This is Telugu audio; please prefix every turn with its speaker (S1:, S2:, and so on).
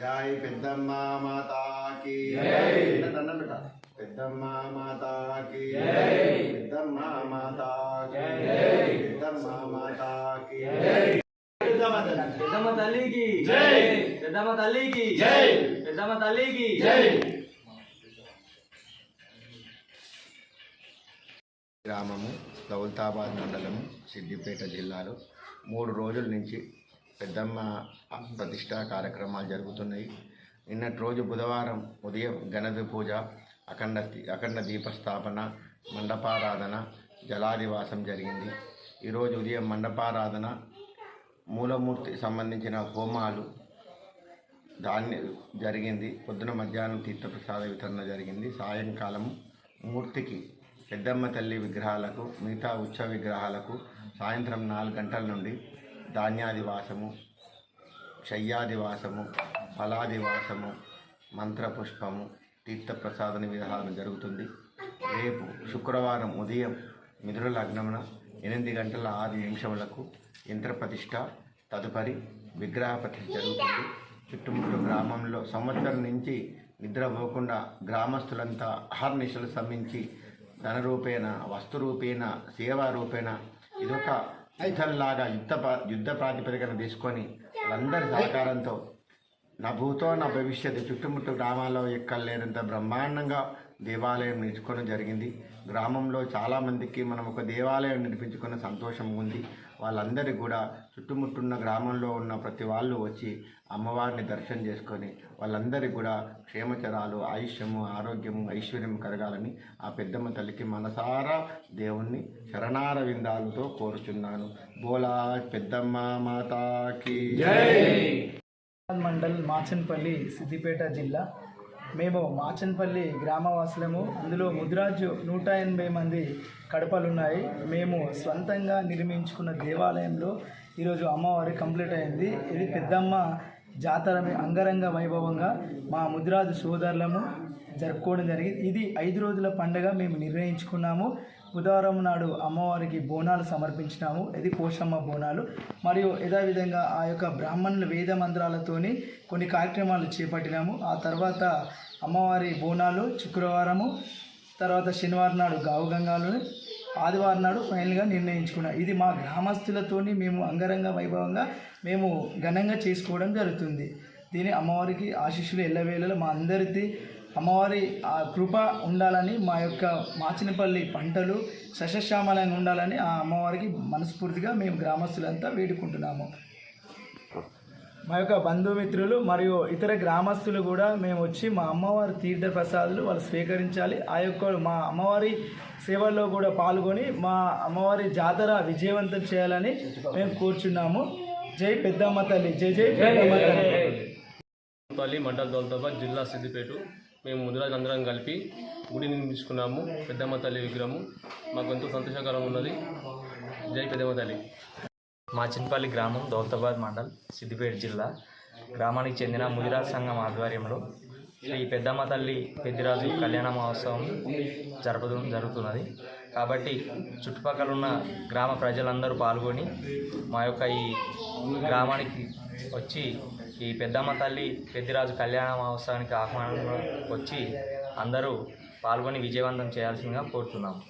S1: జై పెద్దమ్మ మాతాకి. దండం పెట్ట పెద్దమ్మ మాతాకి. పెద్దమ్మ మాతాకి. పెద్దమ్మ మాతాకి. పెద్దమ్మ తల్లి.
S2: పెద్దమ్మ తల్లికి. పెద్దమ్మ తల్లికి. పెద్దమ్మ తల్లికి.
S1: గ్రామము దౌలతాబాద్ మండలము సిద్దిపేట జిల్లాలో మూడు రోజుల నుంచి పెద్దమ్మ ప్రతిష్టా కార్యక్రమాలు జరుగుతున్నాయి. నిన్నటి రోజు బుధవారం ఉదయం గణపతి పూజ అఖండ అఖండ దీపస్థాపన మండపారాధన జలాదివాసం జరిగింది. ఈరోజు ఉదయం మండపారాధన మూలమూర్తి సంబంధించిన హోమాలు దాన్ని జరిగింది. పొద్దున మధ్యాహ్నం తీర్థప్రసాద వితరణ జరిగింది. సాయంకాలం మూర్తికి పెద్దమ్మ తల్లి విగ్రహాలకు మిగతా ఉత్సవ విగ్రహాలకు సాయంత్రం నాలుగు గంటల నుండి ధాన్యాదివాసము శయ్యాదివాసము ఫలాదివాసము మంత్రపుష్పము తీర్థప్రసాదన విధానం జరుగుతుంది. రేపు శుక్రవారం ఉదయం మిథున లగ్నమున ఎనిమిది గంటల ఆరు నిమిషములకు యంత్రప్రతిష్ఠ తదుపరి విగ్రహ ప్రతిష్ఠ జరుగుతుంది. చుట్టుముట్టు గ్రామంలో సంవత్సరం నుంచి నిద్రపోకుండా గ్రామస్తులంతా అహర్నిశలు శ్రమించి ధనరూపేణ వస్తురూపేణ వస్తు ఇదొక యుద్ధంలాగా యుద్ధ యుద్ధ ప్రాతిపదికన తీసుకొని వాళ్ళందరి సహకారంతో నా భూతో నా భవిష్యత్తు చుట్టుముట్టు గ్రామాల్లో ఎక్కలేనంత బ్రహ్మాండంగా దేవాలయం నిర్చుకోవడం జరిగింది. గ్రామంలో చాలామందికి మనం ఒక దేవాలయం నిర్మించుకున్న సంతోషం ఉంది. వాళ్ళందరికీ కూడా చుట్టుముట్టున్న గ్రామంలో ఉన్న ప్రతి వాళ్ళు వచ్చి అమ్మవారిని దర్శనం చేసుకొని వాళ్ళందరికీ కూడా క్షేమచరాలు ఆయుష్యము ఆరోగ్యము ఐశ్వర్యం కలగాలని ఆ పెద్దమ్మ తల్లికి మనసారా దేవుణ్ణి శరణార విందాలతో కోరుచున్నాను. బోలా పెద్దమ్మ మాతాకి.
S3: మండల్ మాచన్పల్లి సిద్దిపేట జిల్లా మేము మాచన్పల్లి గ్రామవాసులము. అందులో ముద్రాజు నూట ఎనభై మంది కడపలు ఉన్నాయి మేము స్వంతంగా నిర్మించుకున్న దేవాలయంలో ఈరోజు అమ్మవారి కంప్లీట్ అయింది. ఇది పెద్దమ్మ జాతర అంగరంగ వైభవంగా మా ముద్రాజు సోదరులము జరుపుకోవడం జరిగింది. ఇది ఐదు రోజుల పండుగ మేము నిర్ణయించుకున్నాము. బుధవారం నాడు అమ్మవారికి బోనాలు సమర్పించినాము. ఇది పోషమ్మ బోనాలు. మరియు యథావిధంగా ఆ యొక్క బ్రాహ్మణుల వేద మంత్రాలతోని కొన్ని కార్యక్రమాలు చేపట్టినాము. ఆ తర్వాత అమ్మవారి బోనాలు శుక్రవారము తర్వాత శనివారం నాడు గావుగంగాలు ఆదివారం నాడు ఫైనల్గా నిర్ణయించుకున్నాం. ఇది మా గ్రామస్తులతోని మేము అంగరంగ వైభవంగా మేము ఘనంగా చేసుకోవడం జరుగుతుంది. దీని అమ్మవారికి ఆశీస్సులు ఎల్లవేళలో మా అందరిది. అమ్మవారి ఆ కృప ఉండాలని మా యొక్క మాచినపల్లి పంటలు సశశ్యామలంగా ఉండాలని ఆ అమ్మవారికి మనస్ఫూర్తిగా మేము గ్రామస్తులంతా వేడుకుంటున్నాము. మా యొక్క బంధుమిత్రులు మరియు ఇతర గ్రామస్తులు కూడా మేము వచ్చి మా అమ్మవారి తీర్థ ప్రసాదాలు వాళ్ళు స్వీకరించాలి. ఆ యొక్క మా అమ్మవారి సేవల్లో కూడా పాల్గొని మా అమ్మవారి జాతర విజయవంతం చేయాలని మేము కూర్చున్నాము. జై పెద్దమ్మ తల్లి జై జై పెద్దమ్మ తల్లి.
S4: మండల దౌలతాబాద్ జిల్లా సిద్దిపేట మేము ముదిరాజు అందరం కలిపి గుడి నిర్మించుకున్నాము. పెద్దమ్మ తల్లి విగ్రహము. మాకు ఎంతో సంతోషకరం ఉన్నది. జై పెద్దమ్మ తల్లి.
S5: మాచిన్పల్లి గ్రామం దౌలతాబాద్ మండల్ సిద్దిపేట జిల్లా. గ్రామానికి చెందిన ముదిరాజ్ సంఘం ఆధ్వర్యంలో శ్రీ పెద్దమ్మ తల్లి పెద్దిరాజు కళ్యాణ మహోత్సవం జరపడం జరుగుతున్నది. కాబట్టి చుట్టుపక్కల ఉన్న గ్రామ ప్రజలందరూ పాల్గొని మా యొక్క ఈ గ్రామానికి వచ్చి ఈ పెద్దమ్మ తల్లి పెద్దిరాజు కళ్యాణ మహోత్సవానికి ఆహ్వానం వచ్చి అందరూ పాల్గొని విజయవంతం చేయాల్సిందిగా కోరుతున్నాము.